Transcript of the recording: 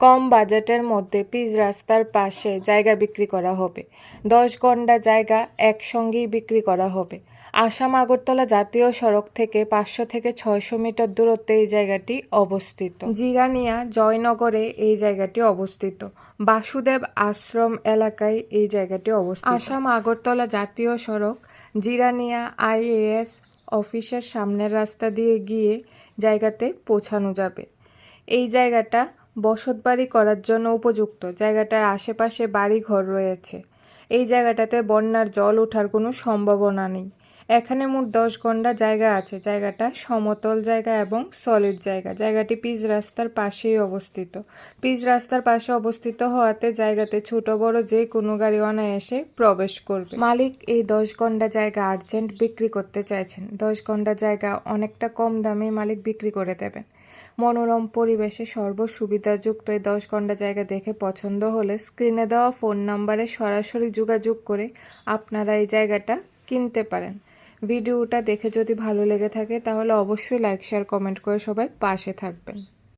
কম বাজেটের মধ্যে পিচ রাস্তার পাশে জায়গা বিক্রি করা হবে। দশ গন্ডা জায়গা একসঙ্গেই বিক্রি করা হবে। আসাম আগরতলা জাতীয় সড়ক থেকে পাঁচশো থেকে ছয়শো মিটার দূরত্বে এই জায়গাটি অবস্থিত। জিরানিয়া জয়নগরে এই জায়গাটি অবস্থিত। বাসুদেব আশ্রম এলাকায় এই জায়গাটি অবস্থিত। আসাম আগরতলা জাতীয় সড়ক জিরানিয়া আইএএস অফিসের সামনের রাস্তা দিয়ে গিয়ে জায়গাতে পৌঁছানো যাবে। এই জায়গাটা বসতবাড়ি করার জন্য উপযুক্ত। জায়গাটার আশেপাশে বাড়ি ঘর রয়েছে। এই জায়গাটাতে বন্যার জল ওঠার কোনো সম্ভাবনা নেই। এখানে মোট দশ গন্ডা জায়গা আছে। জায়গাটা সমতল জায়গা এবং সলিড জায়গা। জায়গাটি পিচ রাস্তার পাশেই অবস্থিত। পিচ রাস্তার পাশে অবস্থিত হওয়াতে জায়গাতে ছোট, বড় যে কোনো গাড়ি অনায়াসে প্রবেশ করবে। মালিক এই দশ গন্ডা জায়গা আর্জেন্ট বিক্রি করতে চাইছেন। দশ গন্ডা জায়গা অনেকটা কম দামে মালিক বিক্রি করে দেবেন। মনোরম পরিবেশে সর্বসুবিধাযুক্ত এই দশ ঘণ্টা জায়গা দেখে পছন্দ হলে স্ক্রিনে দেওয়া ফোন নাম্বারে সরাসরি যোগাযোগ করে আপনারা এই জায়গাটা কিনতে পারেন। ভিডিওটা দেখে যদি ভালো লেগে থাকে, তাহলে অবশ্যই লাইক শেয়ার কমেন্ট করে সবাই পাশে থাকবেন।